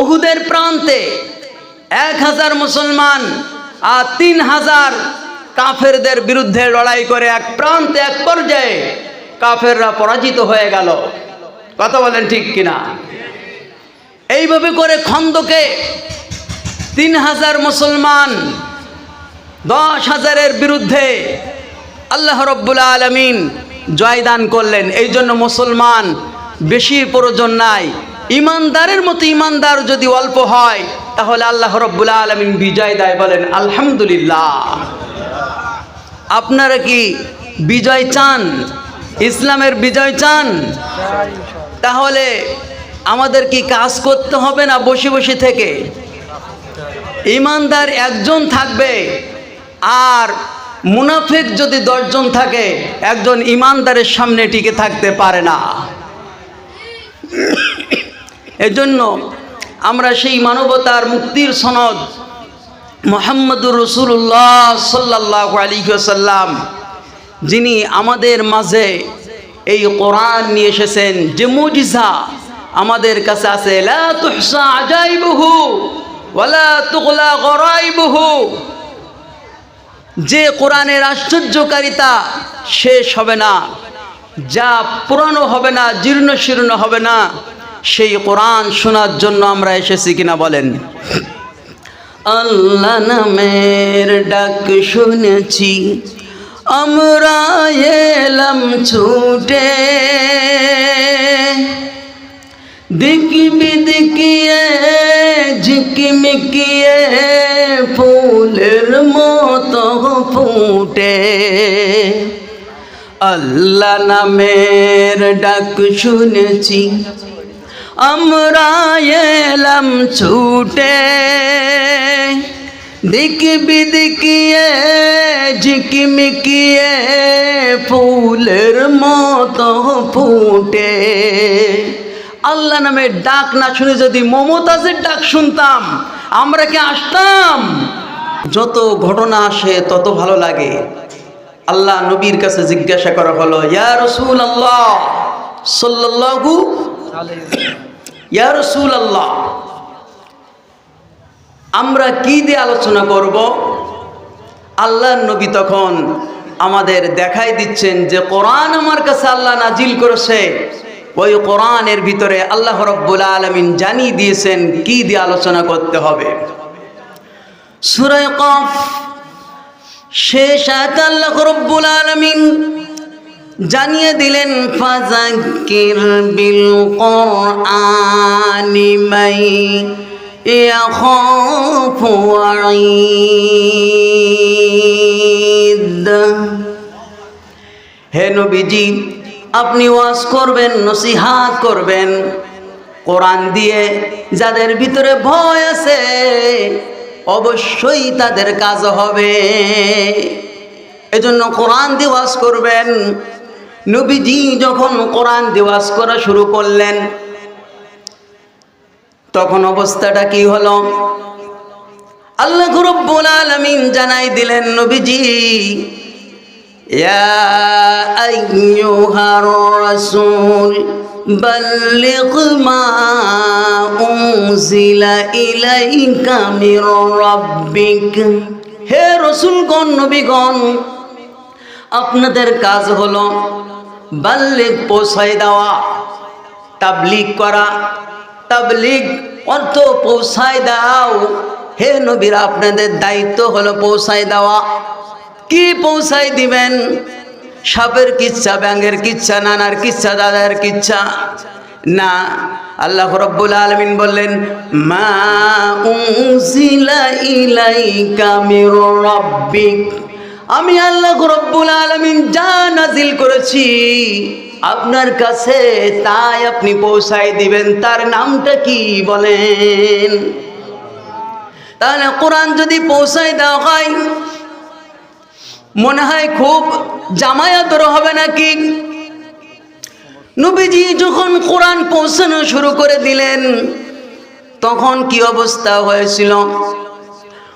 ওহুদের প্রান্তে এক হাজার মুসলমান আর তিন হাজার কাফেরদের বিরুদ্ধে লড়াই করে এক প্রান্তে এক পর্যায়ে কাফেররা পরাজিত হয়ে গেল। কথা বলেন ঠিক কিনা? এইভাবে করে খন্দকে তিন হাজার মুসলমান দশ হাজারের বিরুদ্ধে আল্লাহ রব্বুল আলমিন জয়দান করলেন। এই জন্য মুসলমান বেশি প্রয়োজন নাই। ইমানদারের মতো ইমানদার যদি অল্প হয়, তাহলে আল্লাহ রব্বুল আলমিন বিজয় দেয় বলেন, আলহামদুলিল্লাহ। আপনারা কি বিজয় চান? ইসলামের বিজয় চান? তাহলে আমাদের কি কাজ করতে হবে না বসে বসে থেকে? ইমানদার একজন থাকবে, আর মুনাফিক যদি দশজন থাকে, একজন ইমানদারের সামনে টিকে থাকতে পারে না। এজন্য আমরা সেই মানবতার মুক্তির সনদ মোহাম্মদুর রসুল্লাহ সাল্লাহ আলিহাসাল্লাম যিনি আমাদের মাঝে এই কোরআন নিয়ে এসেছেন, যে মুজিজা আমাদের কাছে আছে যে কোরআনের আশ্চর্যকারিতা শেষ হবে না, যা পুরানো হবে না জীর্ণ শীর্ণ হবে না। সেই কোরআন শোনার জন্য আমরা এসেছি কিনা বলেন। আল্লাহ নামের ডাক শুনেছি, আমরা এলাম ছুটে। দিকিবি দিকিয়ে ঝিকিমিকিয়ে, ফুলের মতো ফুটে। আল্লাহ নামের ডাক শুনেছি আমরা এলাম ছুটে। দিকিবি দিকিয়ে ঝিকিমিকিয়ে ফুলের মতো ফুটে। আল্লাহ নামের ডাক না শুনে যদি মমতাজের ডাক শুনতাম, আমরা কি আসতাম? যত ঘটনা আসে, তত ভালো লাগে। আল্লাহ নবীর কাছে জিজ্ঞাসা করা হলো, ইয়া রসুল আল্লাহ সাল্লাল্লাহু ইয়া আল্লাহ আমরা কি দিয়ে আলোচনা করব? আল্লাহ নবী তখন আমাদের দেখাই দিচ্ছেন যে কোরআন আমার কাছে আল্লাহ নাজিল করেছে। ওই কোরআনের ভিতরে আল্লাহ রব্বুল আলমিন জানিয়ে দিয়েছেন কি দিয়ে আলোচনা করতে হবে। সুরায় কফ, শেষ আল্লাহ রব্বুল আলমিন জানিয়ে দিলেন ফাজাকির বিল কোরআনি মাই ইয়াখাফু ওয়াঈদ। হে নবীজি, আপনি ওয়াজ করবেন, নসিহাত করবেন, কোরআন দিয়ে যাদের ভিতরে ভয় আছে, অবশ্যই তাদের কাজ হবে। এজন্য কোরআন দিওয়াজ করবেন নবীজি যখন কোরআন দেওয়াজ করা শুরু করলেন, তখন অবস্থাটা কি হলো? আল্লাহ রব্বুল আলামিন জানাই দিলেন, নবীজি, ইয়া আইয়ুহার রাসূল, বাল্লিগ মা উনজিলা ইলাইকা হে রসুলগণ, নবীগণ, আপনাদের কাজ হলো বাল্লিক পৌঁছায় দেওয়া, তাবলিগ করা, তাবলিগ অর্থ পৌঁছায় দাও। হে নবীরা, আপনাদের দায়িত্ব হলো পৌঁছায় দেওয়া। কি পৌঁছায় দিবেন? সাপের কিচ্ছা, ব্যাঙের কিচ্ছা, নানার কিচ্ছা, দাদার কিচ্ছা? না, আল্লাহ রব্বুল আলমিন বললেন, মা উনজিলা ইলাইকা মির রাব্বিক। আমি আল্লাহ রব্বুল আলমিন যা নাজিল করেছি আপনার কাছে তাই আপনি পৌঁছায় দিবেন। তার নামটা কি বলেন? তাহলে কোরআন যদি পৌঁছায় দেওয়া হয়, মনে হয় খুব জামায়াতর হবে নাকি? নবীজি যখন কোরআন পৌঁছানো শুরু করে দিলেন, তখন কি অবস্থা হয়েছিল?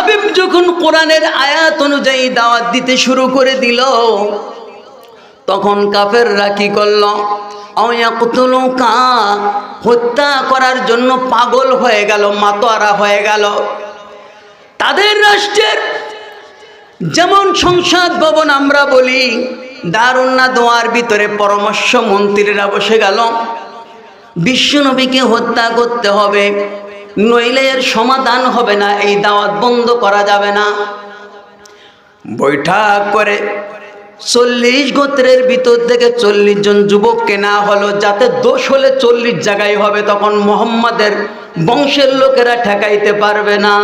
হাবিব যখন কোরআনের আয়াত অনুযায়ী দাওয়াত দিতে শুরু করে দিল, তখন কাফেররা কি করল? হত্যা করার জন্য পাগল হয়ে গেল, মাতোয়ারা হয়ে গেল। তাদের রাষ্ট্রের যেমন সংসদ ভবন আমরা বলি দারুন্না দোয়ার ভিতরে পরামর্শ মন্ত্রীরা বসে গেল, বিশ্বনবীকে হত্যা করতে হবে। নইলে এর সমাধান হবে না, এই দাওয়াত বন্ধ করা যাবে না। বৈঠক করে চল্লিশ গোত্রের ভিতর থেকে চল্লিশ জন যুবককে না হলো, যাতে দোষ হলে চল্লিশ জায়গায় হবে, তখন মোহাম্মদের বংশের লোকেরা ঠেকাইতে পারবে না।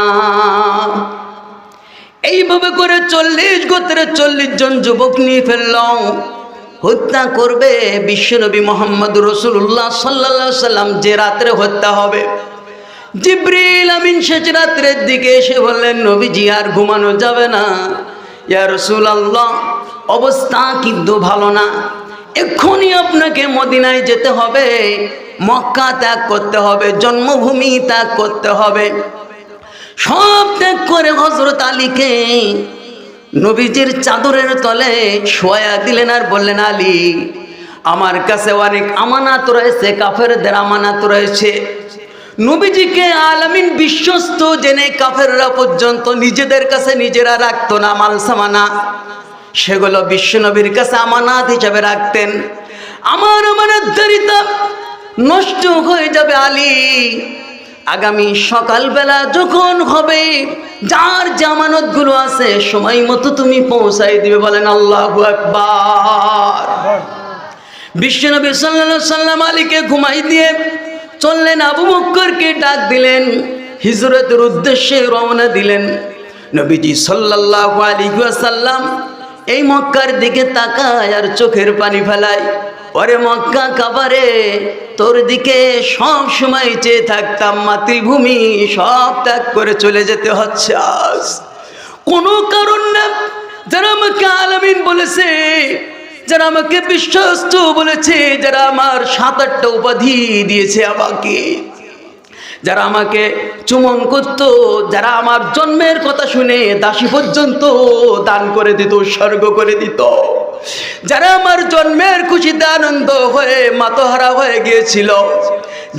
এইভাবে করে চল্লিশ গোত্রের চল্লিশ জন যুবক নিয়ে ফেললাম হত্যা করবে বিশ্বনবী মোহাম্মদ রসুল্লাহ সাল্লা সাল্লাম যে রাত্রে হত্যা হবে। জিব্রিল আমিন শেষ রাত্রের দিকে এসে বললেন, নবীজি, আর ঘুমানো যাবে না। ইয়া রসুল আল্লাহ অবস্থা কিন্তু ভালো না। এক্ষুনি আপনাকে মদিনায় যেতে হবে। মক্কা ত্যাগ করতে হবে, জন্মভূমি ত্যাগ করতে হবে। সব ত্যাগ করে হজরত আলীকে নবীজির চাদরের তলে শোয়া দিলেন আর বললেন, আলী, আমার কাছে অনেক আমানাত রয়েছে, কাফেরদের আমানাত রয়েছে। নবীজিকে আলামিন বিশ্বস্ত জেনে কাফেররা পর্যন্ত নিজেদের কাছে নিজেরা রাখতো না, মাল সামানা। সেগুলো বিশ্বনবীর কাছে আমানাত হিসাবে রাখতেন। আমার আমানাতদারিতা নষ্ট হয়ে যাবে আলী। আগামী সকালবেলা যখন হবে, যার জামানতগুলো আছে, সময় মতো তুমি পৌঁছাই দিবে বলেন আল্লাহ একবার বিশ্বনবী সাল্লা সাল্লাম আলীকে ঘুমাই দিয়ে চললেন আবু বক্করকে ডাক দিলেন, হিজরতের উদ্দেশ্যে রওনা দিলেন। নবীজি সাল্লাহ আলী সাল্লাম এই মক্কার দিকে তাকায় আর চোখের পানি ফেলায়। ওরে মক্কা কাবারে, তোর দিকে সব সময় চেয়ে থাকতাম, মাতৃভূমি সব ত্যাগ করে চলে যেতে হচ্ছে আজ। কোনো কারণ না, যারা আমাকে আলামিন বলেছে যারা আমাকে বিশ্বস্ত বলেছে, যারা আমার সাত আটটা উপাধি দিয়েছে আমাকে, যারা আমাকে চুমন করত, যারা আমার জন্মের কথা শুনে দাসী পর্যন্ত দান করে দিত, স্বর্গ করে দিত। যারা আমার জন্মের খুশিতে আনন্দ হয়ে মাতহারা হয়ে গিয়েছিল,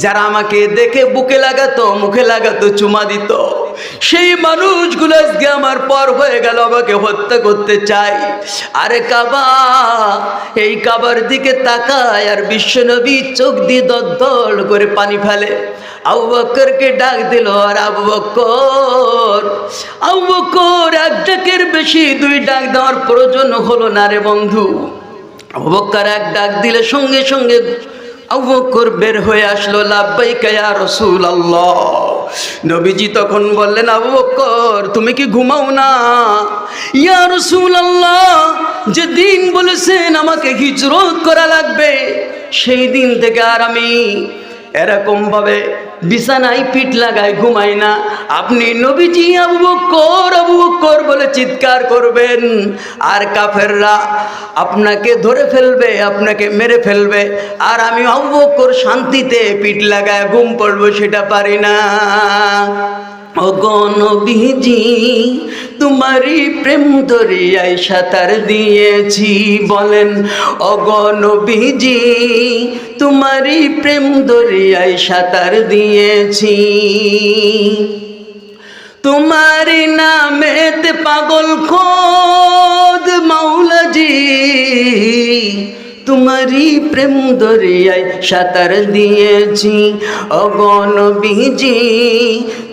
যারা আমাকে দেখে বুকে লাগাতো, মুখে লাগাতো, চুমা দিত, সেই মানুষগুলো আজকে আমার পর হয়ে গেল, আমাকে হত্যা করতে চাই আরে কাবা, এই কাবার দিকে তাকায় আর বিশ্বনবী চোখ দিয়ে দল করে পানি ফেলে। ডাক আর এক ডাকের বেশি দুই ডাক দেওয়ার প্রয়োজন হলো না রে বন্ধু। এক ডাক দিলে সঙ্গে সঙ্গে বের হয়ে আসলো রসুল আল্লাহ নবীজি তখন বললেন, আবু বক্কর তুমি কি ঘুমাও না? ইয়া রসুল আল্লাহ যে দিন বলেছেন আমাকে হিজরত করা লাগবে, সেই দিন থেকে আর আমি এরকম ভাবে বিছানায় পিঠ লাগায় ঘুমায় না। আপনি নবীজি আবু বক্কর আবু বক্কর বলে চিৎকার করবেন। আর কাফেররা আপনাকে ধরে ফেলবে, আপনাকে মেরে ফেলবে। আর আমি আবু বক্কর শান্তিতে পিঠ লাগায় ঘুম পড়ব, সেটা পারি না। অগণবিজি তোমারই প্রেম দরিয়ায় সাঁতার দিয়েছি, বলেন অগণবিজি তোমারই প্রেম দরিয়ায় সাঁতার দিয়েছি। তোমার নামেতে পাগল খোদ মাওলাজি তোমারই প্রেম দরিয়ায় সাঁতার দিয়েছি। অগণ বিজি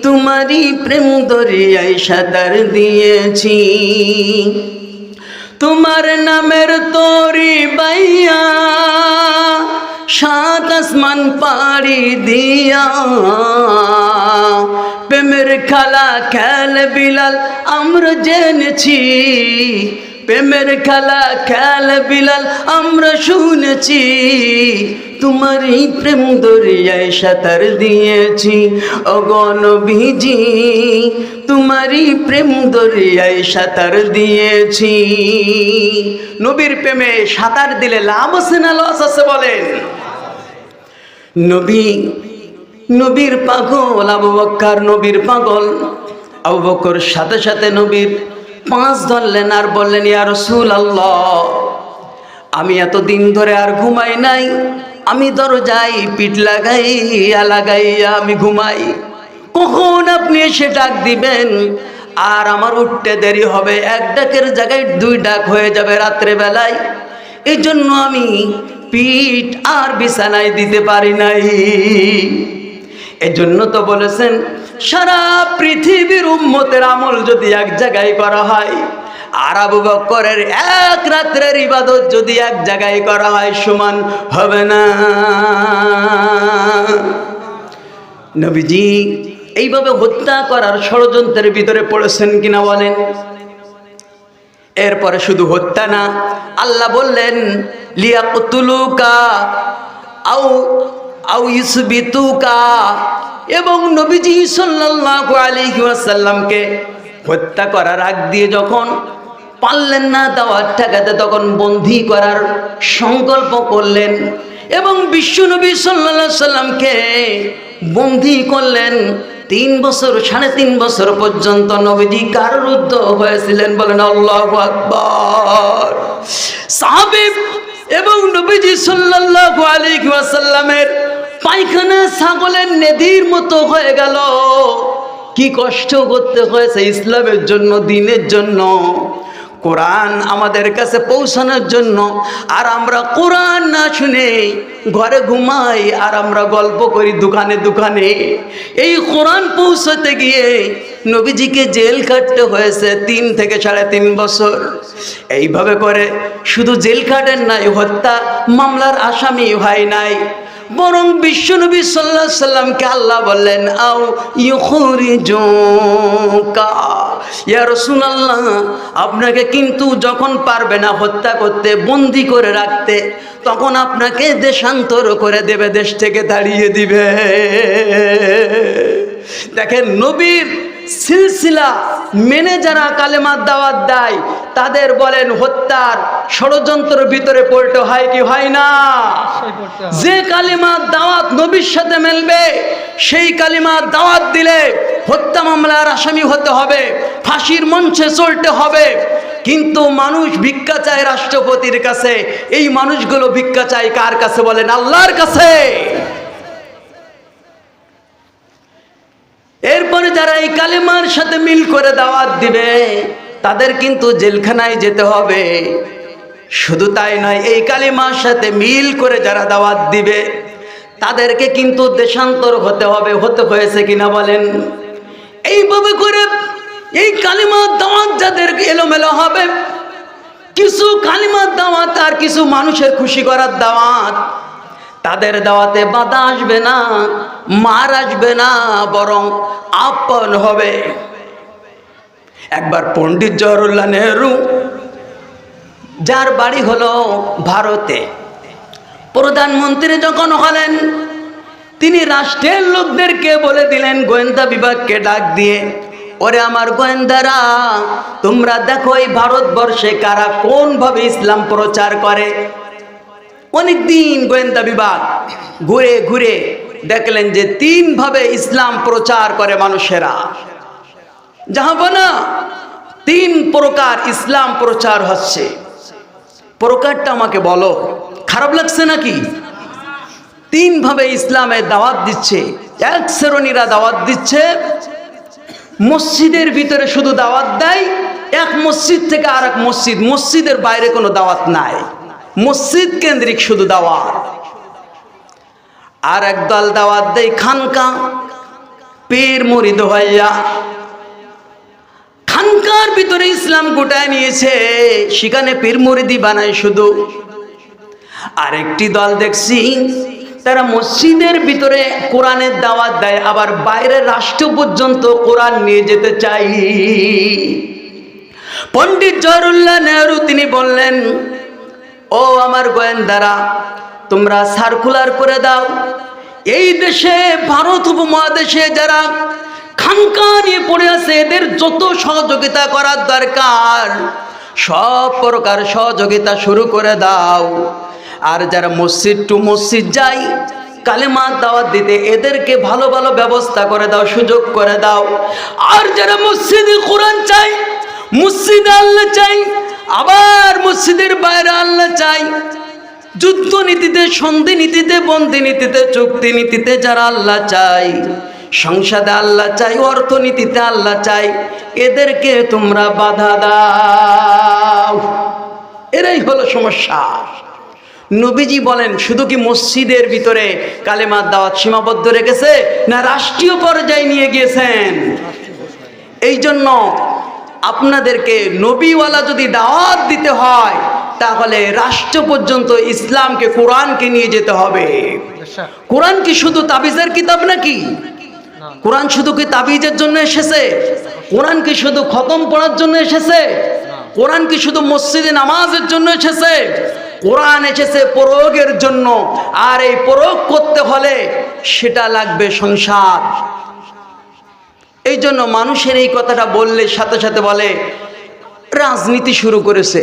তোমারই প্রেম দরিয়ায় সাঁতার দিয়েছি। তোমার নামের তরি বাইয়া, সাত আসমান পাড়ি দিয়া। প্রেমের খেলা খেল বিলাল, আমরা জেনেছি। প্রেমের খেলা খেল বিলাল, আমরা শুনেছি, তোমারই প্রেম দরিয়ায় সাঁতার দিয়েছি। অগণ ভিজি তোমারই প্রেম দরিয়ায় সাঁতার দিয়েছি। নবীর প্রেমে সাঁতার দিলে লাভ আছে না লস আছে বলেন? নবী, নবীর পাগল, আবু বক্কার নবীর পাগল, আবু বকর সাথে সাথে নবীর পাঁচ ধরলেন আর বললেন, ইয়া রসুল আল্লাহ আমি এত দিন ধরে আর ঘুমাই নাই। আমি দরজাই পিঠ লাগাইয়া লাগাইয়া আমি ঘুমাই। কখন আপনি এসে ডাক দিবেন? আর আমার উঠতে দেরি হবে। এক ডাকের জায়গায় দুই ডাক হয়ে যাবে রাত্রে বেলায় এই জন্য আমি পিঠ আর বিছানায় দিতে পারি নাই। এজন্য তো বলেছেন সারা পৃথিবীর উম্মতের আমল যদি এক জায়গায় করা হয় আর আবু বক্করের এক রাত্রের ইবাদত যদি এক জায়গায় করা হয়, সমান হবে না। নবীজি এইভাবে হত্যা করার ষড়যন্ত্রের ভিতরে পড়েছেন কিনা বলেন? এরপরে শুধু হত্যা না, আল্লাহ বললেন লিয়া কুতুলুকা আউ আউ এবং নবীজি সাল্লাল্লাহু হত্যা করার আগ দিয়ে যখন পারলেন না দাওয়াত ঠেকাতে তখন বন্দি করার সংকল্প করলেন এবং বিশ্বনবী সাল্লাল্লাহু সাল্লামকে বন্দি করলেন। তিন বছর, সাড়ে তিন বছর পর্যন্ত নবীজি কারারুদ্ধ হয়েছিলেন বলেন আল্লাহ আকবর। সাহাবিব এবং নবীজি আলাইহি ওয়াসাল্লামের পায়খানা ছাগলের নেদির মতো হয়ে গেল। কি কষ্ট করতে হয়েছে ইসলামের জন্য, দিনের জন্য। কোরআন আমাদের কাছে পৌঁছানোর জন্য। আর আমরা কোরআন না শুনে ঘরে ঘুমাই, আর আমরা গল্প করি দোকানে দোকানে। এই কোরআন পৌঁছাতে গিয়ে নবীজিকে জেল কাটতে হয়েছে তিন থেকে সাড়ে তিন বছর। এইভাবে করে শুধু জেল কাটেন নাই, হত্যা মামলার আসামি হয় নাই। বরং বিশ্বনবী সাল্লাহ সাল্লামকে আল্লাহ বললেন, আও ইউখরিজুকা, ইয়া রাসূলুল্লাহ, আপনাকে কিন্তু যখন পারবে না হত্যা করতে, বন্দি করে রাখতে, তখন আপনাকে দেশান্তর করে দেবে, দেশ থেকে দাঁড়িয়ে দিবে। দেখেন নবীর সিলসিলা মেনে যারা কালেমার দাওয়াত দেয় তাদের বলেন হত্যার ষড়যন্ত্র ভিতরে পড়তে হয় কি হয় না? যে কালিমার দাওয়াত নবীর সাথে মেলবে সেই কালিমার দাওয়াত দিলে হত্যা মামলার আসামি হতে হবে ফাঁসির মঞ্চে চলতে হবে। কিন্তু মানুষ ভিক্ষা চায় রাষ্ট্রপতির কাছে এই মানুষগুলো ভিক্ষা চায় কার কাছে বলেন? আল্লাহর কাছে। এরপরে যারা এই কালেমার সাথে মিল করে দাওয়াত দিবে, তাদের কিন্তু জেলখানায় যেতে হবে। শুধু তাই নয়, এই কালিমার সাথে মিল করে যারা দাওয়াত দিবে, তাদেরকে কিন্তু দেশান্তর হতে হবে। হতে হয়েছে কিনা বলেন? এইভাবে করে এই কালিমার দাওয়াত যাদের এলোমেলো হবে, কিছু কালিমার দাওয়াত আর কিছু মানুষের খুশি করার দাওয়াত, তাদের দাওয়াতে বাধা আসবে না। মার আসবে না, বরং আপন হবে। একবার পণ্ডিত জওহরলাল নেহরু, যার বাড়ি হলো ভারতে, প্রধানমন্ত্রী যখন হলেন, তিনি রাষ্ট্রের লোকদেরকে বলে দিলেন, গোয়েন্দা বিভাগকে ডাক দিয়ে, ওরে আমার গোয়েন্দারা, তোমরা দেখো এই ভারতবর্ষে কারা কোনভাবে ইসলাম প্রচার করে? অনেকদিন গোয়েন্দা বিভাগ ঘুরে ঘুরে দেখলেন যে তিনভাবে ইসলাম প্রচার করে মানুষেরা। না তিন প্রকার ইসলাম প্রচার হচ্ছে। প্রকারটা আমাকে বলো, খারাপ লাগছে নাকি? তিনভাবে ইসলামের দাওয়াত দিচ্ছে, এক শ্রেণীরা দাওয়াত দিচ্ছে, মসজিদের ভিতরে শুধু দাওয়াত দেয়, এক মসজিদ থেকে আর এক মসজিদ, মসজিদের বাইরে কোনো দাওয়াত নাই। মসজিদ কেন্দ্রিক শুধু দাওয়াত। আর একদল দাওয়াত দেয় খানকা। পীর মরিদ হইয়া। খানকার ভিতরে ইসলাম গোটায় নিয়েছে, সেখানে পীর মরিদি বানায় শুধু। আরেকটি দল দেখছি, তারা মসজিদের ভিতরে কোরআনের দাওয়াত দেয়, আবার বাইরের রাষ্ট্র পর্যন্ত কোরআন নিয়ে যেতে চাই। পণ্ডিত জহরুল্লাহ নেহরু, তিনি বললেন, ও আমার গোয়েন্দারা, তোমরা সার্কুলার করে দাও এই দেশে, ভারত উপমহাদেশে যারা খানকা নিয়ে পড়ে আছে, এদের যত সহযোগিতা করার দরকার, সব প্রকার সহযোগিতা শুরু করে দাও। আর যারা মসজিদ টু মসজিদ যায়, কালেমা দাওয়াত দিতে, এদেরকে ভালো ভালো ব্যবস্থা করে দাও, সুযোগ করে দাও। আর যারা মসজিদে কোরআন চাই মসজিদে আল্লাহ চাই আবার মসজিদের বাইরে আল্লাহ চাই যুদ্ধ নীতিতে সন্ধি নীতিতে বন্দি নীতিতে চুক্তি নীতিতে যারা আল্লাহ চাই সংসদে আল্লাহ চাই অর্থনীতিতে আল্লাহ চাই এদেরকে তোমরা বাধা দাও। এরাই হলো সমস্যা। নবীজি বলেন, শুধু কি মসজিদের ভিতরে কালেমার দাওয়াত সীমাবদ্ধ রেখেছে, না রাষ্ট্রীয় পর্যায়ে নিয়ে গিয়েছেন? এই জন্য আপনাদেরকে নবীওয়ালা যদি দাওয়াত দিতে হয় তাহলে রাষ্ট্র পর্যন্ত ইসলামকে কোরআনকে নিয়ে যেতে হবে। কোরআন কি শুধু তাবিজের কিতাব নাকি? কোরআন শুধু কি তাবিজের জন্য এসেছে? কোরআন কি শুধু খতম পড়ার জন্য এসেছে? কোরআন কি শুধু মসজিদে নামাজের জন্য এসেছে? কোরআন এসেছে প্রয়োগের জন্য। আর এই প্রয়োগ করতে হলে সেটা লাগবে সংসার। এই জন্য মানুষের এই কথাটা বললে সাথে সাথে বলে রাজনীতি শুরু করেছে।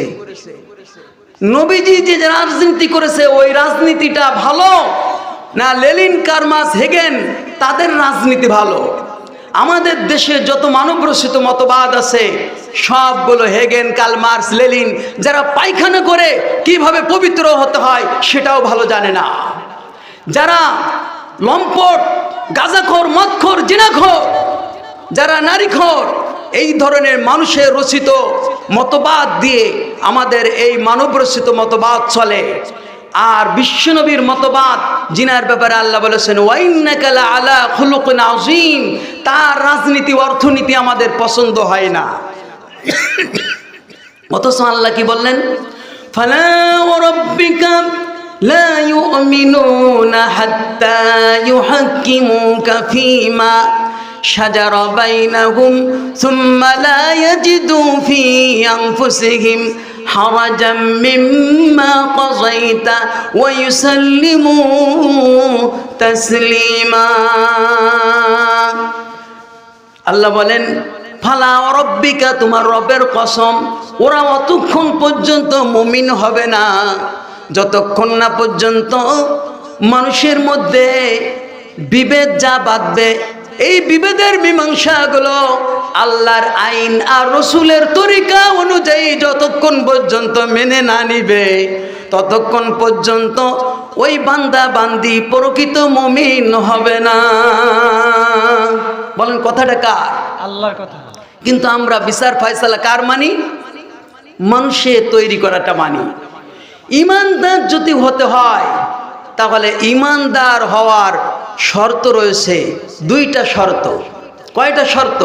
নবীজি যে রাজনীতি করেছে, ওই রাজনীতিটা ভালো? না লেলিন কারমাস, হেগেন, তাদের রাজনীতি ভালো? আমাদের দেশে যত মানবরচিত মতবাদ আছে, সবগুলো হেগেন, কালমার্স লেলিন যারা পায়খানা করে কীভাবে পবিত্র হতে হয় সেটাও ভালো জানে না। যারা লম্পট, গাজাখোর, মদখোর, জিনাখোর, যারা নারীখোর, এই ধরনের মানুষের রচিত মতবাদ দিয়ে আমাদের এই মানব রচিত মতবাদ চলে। আর বিশ্বনবীর মতবাদ, জিনার ব্যাপারে আল্লাহ বলেছেন ওয়াইন্নাকালা আলা খুলুকিন আযীম তার রাজনীতি, অর্থনীতি আমাদের পছন্দ হয় না। অথচ আল্লাহ কি বললেন? ফালা شجر بينهم ثم لا يجدوا في أنفسهم حرجا مما قضيت ويسلموا تسليما আল্লাহ বলেন ফালা রব্বিকা তোমার রবের কসম ওরা অতক্ষণ পর্যন্ত মুমিন হবে না যতক্ষণ না পর্যন্ত মানুষের মধ্যে বিভেদ যা বাঁধবে এই বিভেদের মীমাংসাগুলো আল্লাহর আইন আর রসুলের তরিকা অনুযায়ী যতক্ষণ পর্যন্ত মেনে না নিবে ততক্ষণ পর্যন্ত ওই বান্দা বান্দি প্রকৃত মমিন হবে না। বলেন কথাটা কার? আল্লাহর কথা। কিন্তু আমরা বিচার ফয়সালা কার মানি? মানুষে তৈরি করাটা মানি। ইমানদার যদি হতে হয় তাহলে ইমানদার হওয়ার শর্ত রয়েছে দুইটা শর্ত। কয়টা শর্ত?